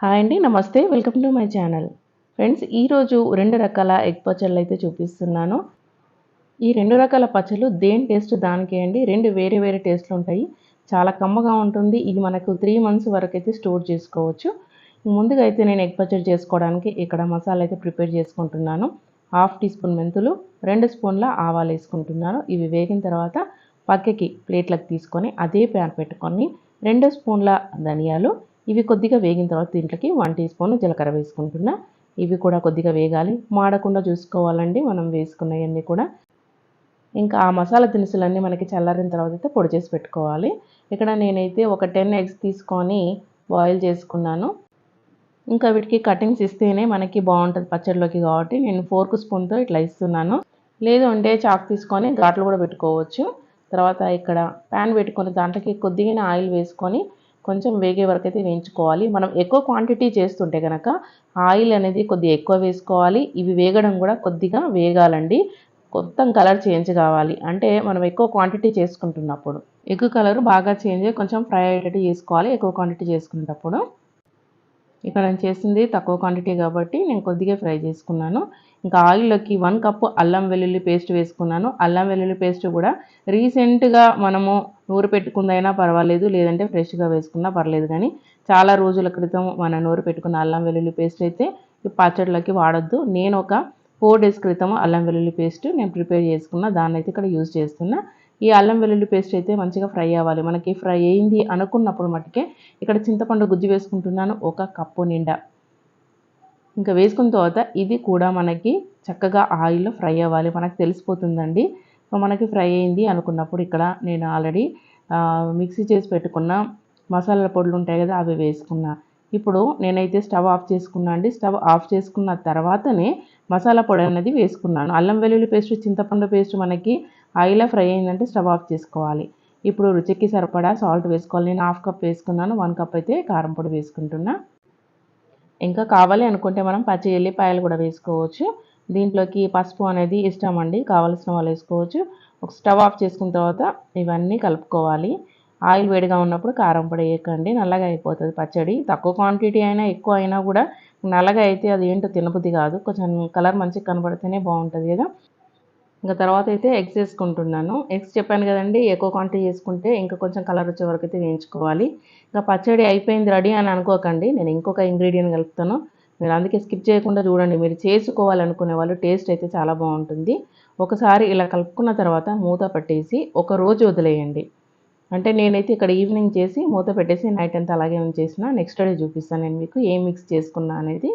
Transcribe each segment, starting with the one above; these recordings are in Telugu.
హాయ్ అండి నమస్తే. Welcome to my channel. Friends ఈరోజు రెండు రకాల ఎగ్ పచ్చళ్ళు అయితే చూపిస్తున్నాను. ఈ రెండు రకాల పచ్చళ్ళు దేని టేస్ట్ దానికే అండి? రెండు వేరే వేరే టేస్ట్లు ఉంటాయి. చాలా కమ్మగా ఉంటుంది. ఇది మనకు త్రీ మంత్స్ వరకు అయితే స్టోర్ చేసుకోవచ్చు. ముందుగా అయితే నేను ఎగ్ పచ్చడి చేసుకోవడానికి ఇక్కడ మసాలా అయితే ప్రిపేర్ చేసుకుంటున్నాను. హాఫ్ టీ స్పూన్ మెంతులు రెండు స్పూన్ల ఆవాలు వేసుకుంటున్నాను. ఇవి వేగిన తర్వాత పక్కకి ప్లేట్లకు తీసుకొని అదే ప్యాన్ పెట్టుకొని రెండు స్పూన్ల ధనియాలు ఇవి కొద్దిగా వేగిన తర్వాత దీంట్లోకి వన్ టీ స్పూన్ జీలకర్ర వేసుకుంటున్నా. ఇవి కూడా కొద్దిగా వేగాలి. మాడకుండా చూసుకోవాలండి. మనం వేసుకున్నవన్నీ కూడా. ఇంకా ఆ మసాలా దినుసులన్నీ మనకి చల్లారిన తర్వాత అయితే పొడి చేసి పెట్టుకోవాలి. ఇక్కడ నేనైతే ఒక టెన్ ఎగ్స్ తీసుకొని బాయిల్ చేసుకున్నాను. ఇంకా వీటికి కటింగ్స్ ఇస్తేనే మనకి బాగుంటుంది పచ్చడిలోకి కాబట్టి నేను ఫోర్క్ స్పూన్తో ఇట్లా ఇస్తున్నాను. లేదు అంటే చాక్ తీసుకొని ఘాట్లు కూడా పెట్టుకోవచ్చు. తర్వాత ఇక్కడ ప్యాన్ పెట్టుకొని దాంట్లోకి కొద్దిగా ఆయిల్ వేసుకొని కొంచెం వేగే వరకు అయితే వేయించుకోవాలి. మనం ఎక్కువ క్వాంటిటీ చేస్తుంటే కనుక ఆయిల్ అనేది కొద్దిగా ఎక్కువ వేసుకోవాలి. ఇవి వేగడం కూడా కొద్దిగా వేగాలండి. మొత్తం కలర్ చేంజ్ కావాలి. అంటే మనం ఎక్కువ క్వాంటిటీ చేసుకుంటున్నప్పుడు. ఎక్కువ కలర్ బాగా చేంజ్ కొంచెం ఫ్రై అయ్యేటట్టు చేసుకోవాలి. ఎక్కువ క్వాంటిటీ చేసుకునేటప్పుడు. ఇక్కడ నేను చేసింది తక్కువ క్వాంటిటీ కాబట్టి నేను కొద్దిగా ఫ్రై చేసుకున్నాను. ఇంకా ఆయిల్లోకి వన్ కప్పు అల్లం వెల్లుల్లి పేస్ట్ వేసుకున్నాను. అల్లం వెల్లుల్లి పేస్ట్ కూడా రీసెంట్గా మనము నూరు పెట్టుకుందైనా పర్వాలేదు లేదంటే ఫ్రెష్గా వేసుకున్నా పర్లేదు కానీ చాలా రోజుల క్రితం మన నూరు పెట్టుకున్న అల్లం వెల్లుల్లి పేస్ట్ అయితే పచ్చడిలోకి వాడొద్దు. నేను ఒక ఫోర్ డేస్ క్రితం అల్లం వెల్లుల్లి పేస్ట్ నేను ప్రిపేర్ చేసుకున్న దాన్ని అయితే ఇక్కడ యూజ్ చేస్తున్నా. ఈ అల్లం వెల్లుల్లి పేస్ట్ అయితే మంచిగా ఫ్రై అవ్వాలి. మనకి ఫ్రై అయింది అనుకున్నప్పుడు మట్టుకే ఇక్కడ చింతపండు గుజ్జు వేసుకుంటున్నాను ఒక కప్పు నిండా. ఇంకా వేసుకున్న తర్వాత ఇది కూడా మనకి చక్కగా ఆయిల్లో ఫ్రై అవ్వాలి. మనకు తెలిసిపోతుందండి. సో మనకి ఫ్రై అయింది అనుకున్నప్పుడు ఇక్కడ నేను ఆల్రెడీ మిక్సీ చేసి పెట్టుకున్న మసాలా పొడులు ఉంటాయి కదా అవి వేసుకున్నా. ఇప్పుడు నేనైతే స్టవ్ ఆఫ్ చేసుకున్నా అండి. స్టవ్ ఆఫ్ చేసుకున్న తర్వాతనే మసాలా పొడి అనేది వేసుకున్నాను. అల్లం వెల్లుల్లి పేస్ట్ చింతపండు పేస్ట్ మనకి ఆయిల్లో ఫ్రై అయిందంటే స్టవ్ ఆఫ్ చేసుకోవాలి. ఇప్పుడు రుచికి సరిపడా సాల్ట్ వేసుకోవాలి. నేను హాఫ్ కప్ వేసుకున్నాను. వన్ కప్ అయితే కారం పొడి వేసుకుంటున్నా. ఇంకా కావాలి అనుకుంటే మనం పచ్చి ఎల్లిపాయలు కూడా వేసుకోవచ్చు. దీంట్లోకి పసుపు అనేది ఇష్టం అండి. కావలసిన వాళ్ళు వేసుకోవచ్చు. ఒక స్టవ్ ఆఫ్ చేసుకున్న తర్వాత ఇవన్నీ కలుపుకోవాలి. ఆయిల్ వేడిగా ఉన్నప్పుడు కారం పొడి వేయకండి నల్లగా అయిపోతుంది పచ్చడి. తక్కువ క్వాంటిటీ అయినా ఎక్కువ అయినా కూడా నల్లగా అయితే అది ఏంటో తినబుద్ధి కాదు. కొంచెం కలర్ మంచిగా కనబడితేనే బాగుంటుంది కదా. ఇంకా తర్వాత అయితే ఎగ్స్ వేసుకుంటున్నాను. ఎగ్స్ చెప్పాను కదండి ఎక్కువ క్వాంటిటీ చేసుకుంటే ఇంకా కొంచెం కలర్ వచ్చే వరకు అయితే వేయించుకోవాలి. ఇంకా పచ్చడి అయిపోయింది రెడీ అని అనుకోకండి. నేను ఇంకొక ఇంగ్రీడియంట్ కలుపుతాను. మీరు అందుకే స్కిప్ చేయకుండా చూడండి. మీరు చేసుకోవాలనుకునే వాళ్ళు టేస్ట్ అయితే చాలా బాగుంటుంది. ఒకసారి ఇలా కలుపుకున్న తర్వాత మూత పట్టేసి ఒక రోజు వదిలేయండి. అంటే నేనైతే ఇక్కడ ఈవినింగ్ చేసి మూత పెట్టేసి నైట్ అంతా అలాగే ఉంచేసిన. నెక్స్ట్ డే చూపిస్తాను నేను మీకు ఏం మిక్స్ చేసుకున్నా అనేది.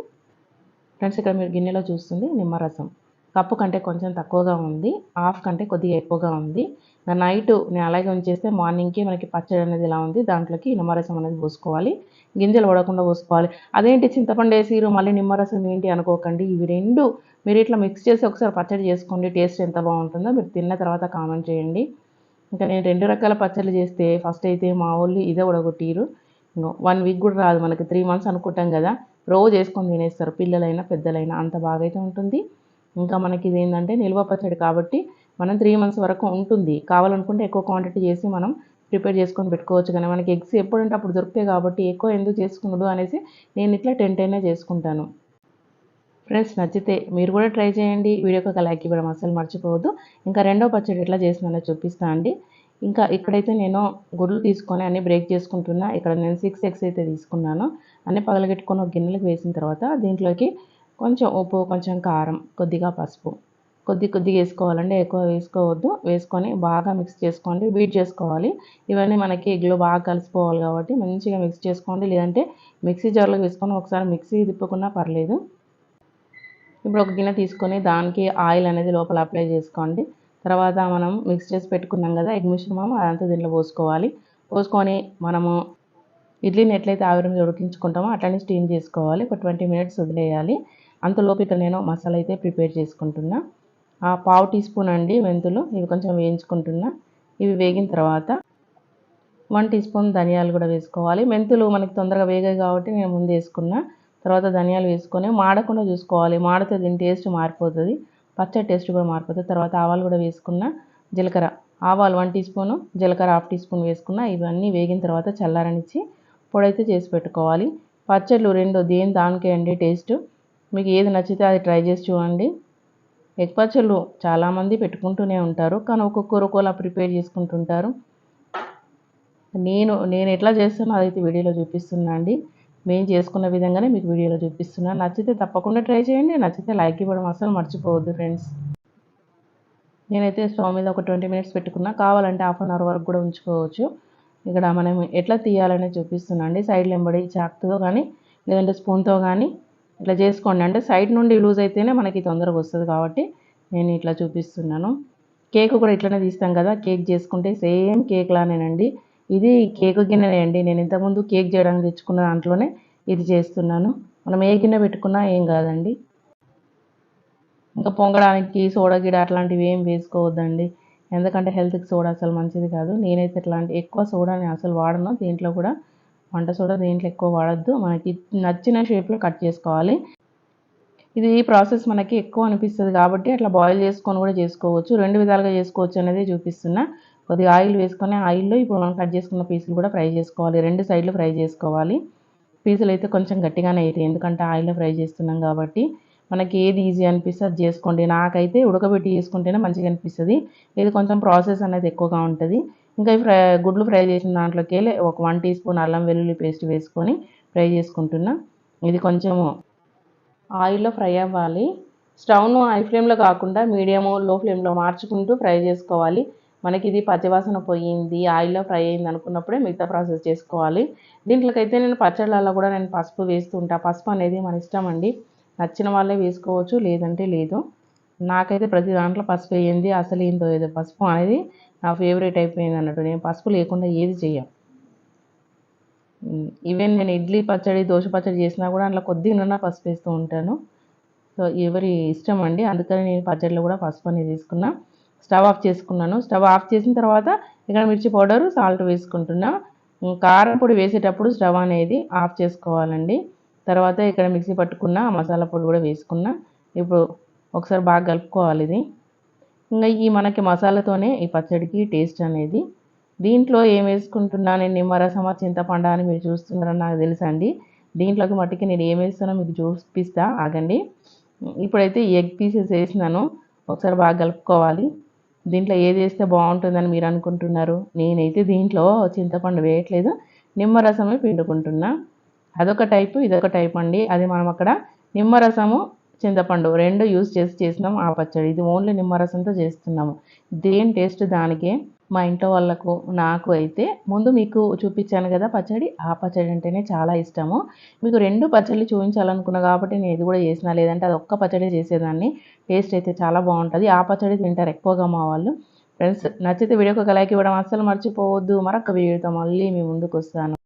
ఫ్రెండ్స్ ఇక్కడ మీరు గిన్నెలో చూస్తుంది నిమ్మరసం. కప్పు కంటే కొంచెం తక్కువగా ఉంది. హాఫ్ కంటే కొద్దిగా ఎక్కువగా ఉంది. నైట్ నేను అలాగే ఉంచేస్తే మార్నింగ్కి మనకి పచ్చడి అనేది ఇలా ఉంది. దాంట్లోకి నిమ్మరసం అనేది పోసుకోవాలి. గింజలు పడకుండా పోసుకోవాలి. అదేంటి చింతపండు వేసిరు మళ్ళీ నిమ్మరసం ఏంటి అనుకోకండి. ఇవి రెండు మీరు ఇట్లా మిక్స్ చేసి ఒకసారి పచ్చడి చేసుకోండి. టేస్ట్ ఎంత బాగుంటుందో మీరు తిన్న తర్వాత కామెంట్ చేయండి. ఇంకా నేను రెండు రకాల పచ్చళ్ళు చేస్తే ఫస్ట్ అయితే మా వాళ్ళు ఇదే ఉడగొట్టిరు వన్ వీక్ కూడా రాదు మనకి త్రీ మంత్స్ అనుకుంటాం కదా. రోజు వేసుకొని తినేస్తారు పిల్లలైనా పెద్దలైనా అంత బాగా అయితే ఉంటుంది. ఇంకా మనకి ఇది ఏంటంటే నిల్వ పచ్చడి కాబట్టి మనం త్రీ మంత్స్ వరకు ఉంటుంది. కావాలనుకుంటే ఎక్కువ క్వాంటిటీ చేసి మనం ప్రిపేర్ చేసుకొని పెట్టుకోవచ్చు. కానీ మనకి ఎగ్స్ ఎప్పుడంటే అప్పుడు దొరుకుతాయి కాబట్టి ఎక్కువ ఎందుకు చేసుకున్నాడు అనేసి నేను ఇట్లా టెన్ టెన్నే చేసుకుంటాను. ఫ్రెండ్స్ నచ్చితే మీరు కూడా ట్రై చేయండి. వీడియోకి ఒక లైక్ ఇవ్వడం అసలు మర్చిపోవద్దు. ఇంకా రెండో పచ్చడి ఎట్లా చేసినానో చూపిస్తా అండి. ఇంకా ఇక్కడైతే నేను గుడ్లు తీసుకొని అన్నీ బ్రేక్ చేసుకుంటున్నా. ఇక్కడ నేను సిక్స్ ఎగ్స్ అయితే తీసుకున్నాను. అన్నీ పగలగెట్టుకొని ఒక గిన్నెలకు వేసిన తర్వాత దీంట్లోకి కొంచెం ఉప్పు కొంచెం కారం కొద్దిగా పసుపు. కొద్ది కొద్దిగా వేసుకోవాలండి. ఎక్కువ వేసుకోవద్దు. వేసుకొని బాగా మిక్స్ చేసుకోండి. బీట్ చేసుకోవాలి. ఇవన్నీ మనకి ఎగ్లో బాగా కలిసిపోవాలి కాబట్టి మంచిగా మిక్స్ చేసుకోండి. లేదంటే మిక్సీ జార్లో వేసుకొని ఒకసారి మిక్సీ తిప్పుకున్నా పర్లేదు. ఇప్పుడు ఒక గిన్నె తీసుకొని దానికి ఆయిల్ అనేది లోపల అప్లై చేసుకోండి. తర్వాత మనం మిక్స్ చేసి పెట్టుకున్నాం కదా ఎగ్ మిశ్రమం అదంతా దీంట్లో పోసుకోవాలి. పోసుకొని మనము ఇడ్లీని ఎట్లయితే ఆవిరి మీద ఉడికించుకుంటామో అట్లనే స్టీమ్ చేసుకోవాలి. ఒక ట్వంటీ మినిట్స్ వదిలేయాలి. అంతలోపు ఇక్కడ నేను మసాలా అయితే ప్రిపేర్ చేసుకుంటున్నా. ఆ పావు టీ స్పూన్ అండి మెంతులు ఇవి కొంచెం వేయించుకుంటున్నా. ఇవి వేగిన తర్వాత వన్ టీ స్పూన్ ధనియాలు కూడా వేసుకోవాలి. మెంతులు మనకి తొందరగా వేగాయి కాబట్టి నేను ముందు వేసుకున్నా. తర్వాత ధనియాలు వేసుకొని మాడకుండా చూసుకోవాలి. మాడితే దీని టేస్ట్ మారిపోతుంది. పచ్చడి టేస్ట్ కూడా మారిపోతుంది. తర్వాత ఆవాలు కూడా వేసుకున్న జీలకర్ర. ఆవాలు వన్ టీ స్పూను జీలకర్ర హాఫ్ టీ స్పూన్ వేసుకున్న ఇవన్నీ వేగిన తర్వాత చల్లారనిచ్చి పొడైతే చేసి పెట్టుకోవాలి. పచ్చళ్ళు రెండు దేని దానికే అండి టేస్ట్. మీకు ఏది నచ్చితే అది ట్రై చేసి చూడండి. ఎగ్ పచ్చళ్ళు చాలామంది పెట్టుకుంటూనే ఉంటారు కానీ ఒక్కొక్కరు ఒక్కోలా ప్రిపేర్ చేసుకుంటుంటారు. నేను నేను ఎట్లా చేస్తానో అదైతే వీడియోలో చూపిస్తున్నా అండి మేము చేసుకున్న విధంగానే మీకు వీడియోలో చూపిస్తున్నాను నచ్చితే తప్పకుండా ట్రై చేయండి. నచ్చితే లైక్ ఇవ్వడం అసలు మర్చిపోవద్దు ఫ్రెండ్స్. నేనైతే స్టవ్ మీద ఒక ట్వంటీ మినిట్స్ పెట్టుకున్నా. కావాలంటే హాఫ్ అన్ అవర్ వరకు కూడా ఉంచుకోవచ్చు. ఇక్కడ మనం ఎట్లా తీయాలనే చూపిస్తున్నా అండి. సైడ్లో ఎంబడి చాక్తో కానీ లేదంటే స్పూన్తో కానీ ఇట్లా చేసుకోండి. అంటే సైడ్ నుండి లూజ్ అయితేనే మనకి తొందరగా వస్తుంది కాబట్టి నేను ఇట్లా చూపిస్తున్నాను. కేక్ కూడా ఇట్లనే తీస్తాం కదా. కేక్ చేసుకుంటే సేమ్ కేక్ లానేనండి. ఇది కేక్ గిన్నెనే అండి. నేను ఇంతకుముందు కేక్ చేయడానికి తెచ్చుకున్న దాంట్లోనే ఇది చేస్తున్నాను. మనం ఏ గిన్నె పెట్టుకున్నా ఏం కాదండి. ఇంకా పొంగడానికి సోడా గిడ అట్లాంటివి ఏం వేసుకోవద్దండి. ఎందుకంటే హెల్త్కి సోడా అసలు మంచిది కాదు. నేనైతే ఇట్లాంటి ఎక్కువ సోడాని అసలు వాడను. దీంట్లో కూడా వంట సోడా దీంట్లో ఎక్కువ వాడద్దు. మనకి నచ్చిన షేప్లో కట్ చేసుకోవాలి. ఇది ఈ ప్రాసెస్ మనకి ఎక్కువ అనిపిస్తుంది కాబట్టి అట్లా బాయిల్ చేసుకొని కూడా చేసుకోవచ్చు. రెండు విధాలుగా చేసుకోవచ్చు అనేది చూపిస్తున్నా. కొద్దిగా ఆయిల్ వేసుకొని ఆయిల్లో ఇప్పుడు మనం కట్ చేసుకున్న పీసులు కూడా ఫ్రై చేసుకోవాలి. రెండు సైడ్లు ఫ్రై చేసుకోవాలి. పీసులు అయితే కొంచెం గట్టిగానే అవుతాయి ఎందుకంటే ఆయిల్లో ఫ్రై చేస్తున్నాం కాబట్టి మనకి ఏది ఈజీ అనిపిస్తే అది చేసుకోండి. నాకైతే ఉడకబెట్టి చేసుకుంటేనే మంచిగా అనిపిస్తుంది. ఇది కొంచెం ప్రాసెస్ అనేది ఎక్కువగా ఉంటుంది. ఇంకా ఫ్రై గుడ్లు ఫ్రై చేసిన దాంట్లోకి వెళ్ళి ఒక వన్ టీ స్పూన్ అల్లం వెల్లుల్లి పేస్ట్ వేసుకొని ఫ్రై చేసుకుంటున్నా. ఇది కొంచెము ఆయిల్లో ఫ్రై అవ్వాలి. స్టవ్ను హై ఫ్లేమ్లో కాకుండా మీడియము లో ఫ్లేమ్లో మార్చుకుంటూ ఫ్రై చేసుకోవాలి. మనకి ఇది పచ్చివాసన పోయింది ఆయిల్లో ఫ్రై అయింది అనుకున్నప్పుడే మిగతా ప్రాసెస్ చేసుకోవాలి. దీంట్లోకైతే నేను పచ్చళ్ళల్లో కూడా నేను పసుపు వేస్తుంటా. పసుపు అనేది మన ఇష్టం అండి. నచ్చిన వాళ్ళే వేసుకోవచ్చు లేదంటే లేదు. నాకైతే ప్రతి దాంట్లో పసుపు వేయింది అసలు ఏందో ఏదో పసుపు అనేది నా ఫేవరెట్ అయిపోయింది అన్నట్టు. నేను పసుపు లేకుండా ఏది చెయ్యం. ఈవెన్ నేను ఇడ్లీ పచ్చడి దోశ పచ్చడి చేసినా కూడా అందులో కొద్దిగా పసుపు వేస్తూ ఉంటాను. సో ఎవరి ఇష్టం అండి అందుకని నేను పచ్చడిలో కూడా పసుపు అనేది తీసుకున్నా స్టవ్ ఆఫ్ చేసుకున్నాను. స్టవ్ ఆఫ్ చేసిన తర్వాత ఇక్కడ మిర్చి పౌడరు సాల్ట్ వేసుకుంటున్నా. కారం పొడి వేసేటప్పుడు స్టవ్ అనేది ఆఫ్ చేసుకోవాలండి. తర్వాత ఇక్కడ మిక్సీ పట్టుకున్న మసాలా పొడి కూడా వేసుకున్నా. ఇప్పుడు ఒకసారి బాగా కలుపుకోవాలి ఇది. ఇంకా ఈ మనకి మసాలాతోనే ఈ పచ్చడికి టేస్ట్ అనేది. దీంట్లో ఏం వేసుకుంటున్నా నేను నిమ్మరసమ చింతపండు అని మీరు చూస్తున్నారని నాకు తెలుసా అండి దీంట్లోకి మట్టికి నేను ఏం వేస్తానో మీకు చూపిస్తా. ఆగండి. ఇప్పుడైతే ఎగ్ పీసెస్ వేసినాను. ఒకసారి బాగా కలుపుకోవాలి. దీంట్లో ఏది వేస్తే బాగుంటుందని మీరు అనుకుంటున్నారు? నేనైతే దీంట్లో చింతపండు వేయట్లేదు. నిమ్మరసమే పిండుకుంటున్నా. అదొక టైపు ఇదొక టైప్ అండి. అది మనం అక్కడ నిమ్మరసము చింతపండు రెండు యూస్ చేసి చేసినాం ఆ పచ్చడి. ఇది ఓన్లీ నిమ్మరసంతో చేస్తున్నాము. దేని టేస్ట్ దానికే? మా ఇంట్లో వాళ్ళకు నాకు అయితే ముందు మీకు చూపించాను కదా పచ్చడి. ఆ పచ్చడి అంటేనే చాలా ఇష్టము. మీకు రెండు పచ్చళ్ళు చూపించాలనుకున్నా కాబట్టి నేను ఇది కూడా చేసిన లేదంటే అది ఒక్క పచ్చడి చేసేదాన్ని. టేస్ట్ అయితే చాలా బాగుంటుంది. ఆ పచ్చడి తింటారు ఎక్కువగా మా వాళ్ళు. ఫ్రెండ్స్ నచ్చితే వీడియోకి ఒక లైక్ ఇవ్వడం అస్సలు మర్చిపోవద్దు. మరొక వీడియోతో మళ్ళీ మీ ముందుకు వస్తాను.